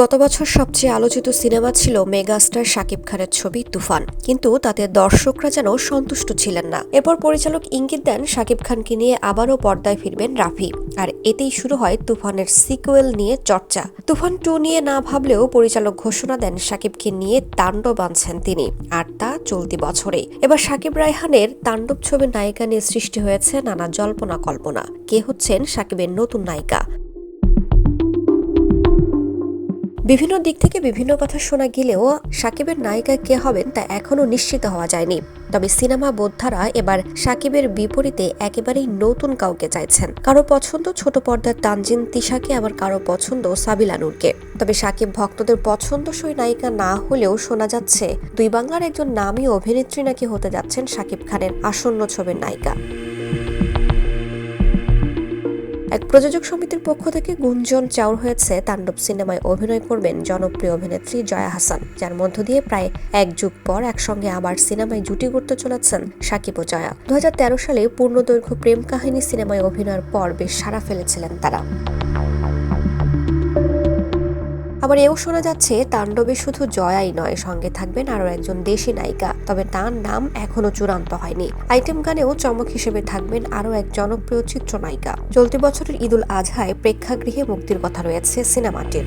গত বছর সবচেয়ে আলোচিত সিনেমা ছিল মেগাস্টার শাকিব খানের ছবি তুফান। কিন্তু তাতে দর্শকরা যেন সন্তুষ্ট ছিলেন না। এরপর পরিচালক ইঙ্গিত দেন, শাকিব খানকে নিয়ে আবারও পর্দায় ফিরবেন রাফি। আর এতেই শুরু হয় তুফানের সিকুয়েল নিয়ে চর্চা। তুফান টু নিয়ে না ভাবলেও পরিচালক ঘোষণা দেন, শাকিবকে নিয়ে তাণ্ডব আনছেন তিনি। আর তা চলতি বছরে। এবার শাকিব রায়হানের তাণ্ডব ছবির নায়িকা নিয়ে সৃষ্টি হয়েছে নানা জল্পনা কল্পনা কে হচ্ছেন শাকিবের নতুন নায়িকা? বিভিন্ন দিক থেকে বিভিন্ন কথা শোনা গেলেও সাকিবের নায়িকা কে হবেন তা এখনও নিশ্চিত হওয়া যায়নি। তবে সিনেমা বোদ্ধারা এবার সাকিবের বিপরীতে একেবারেই নতুন কাউকে চাইছেন। কারও পছন্দ ছোট পর্দার তানজিন তিশাকে, আবার কারও পছন্দ সাবিলা নূরকে। তবে সাকিব ভক্তদের পছন্দসই নায়িকা না হলেও শোনা যাচ্ছে, দুই বাংলার একজন নামী অভিনেত্রী নাকি হতে যাচ্ছেন সাকিব খানের আসন্ন ছবির নায়িকা। এক প্রযোজক সমিতির পক্ষ থেকে গুঞ্জন চাউর হয়েছে তাণ্ডব সিনেমায় অভিনয় করবেন জনপ্রিয় অভিনেত্রী জয়া হাসান, যার মধ্য দিয়ে প্রায় এক যুগ পর একসঙ্গে আবার সিনেমায় জুটি করতে চলেছেন সাকিব ও জয়া। দু হাজার তেরো সালে পূর্ণদৈর্ঘ্য প্রেম কাহিনী সিনেমায় অভিনয়ের পর বেশ সাড়া ফেলেছিলেন তারা। আবার এও শোনা যাচ্ছে, তাণ্ডবে শুধু জয়াই নয়, সঙ্গে থাকবেন আরও একজন দেশি নায়িকা, তবে তার নাম এখনও চূড়ান্ত হয়নি। আইটেম গানেও চমক হিসেবে থাকবেন আরও এক জনপ্রিয় চিত্রনায়িকা চলতি বছরের ঈদুল আজহায় প্রেক্ষাগৃহে মুক্তির কথা রয়েছে সিনেমাটির।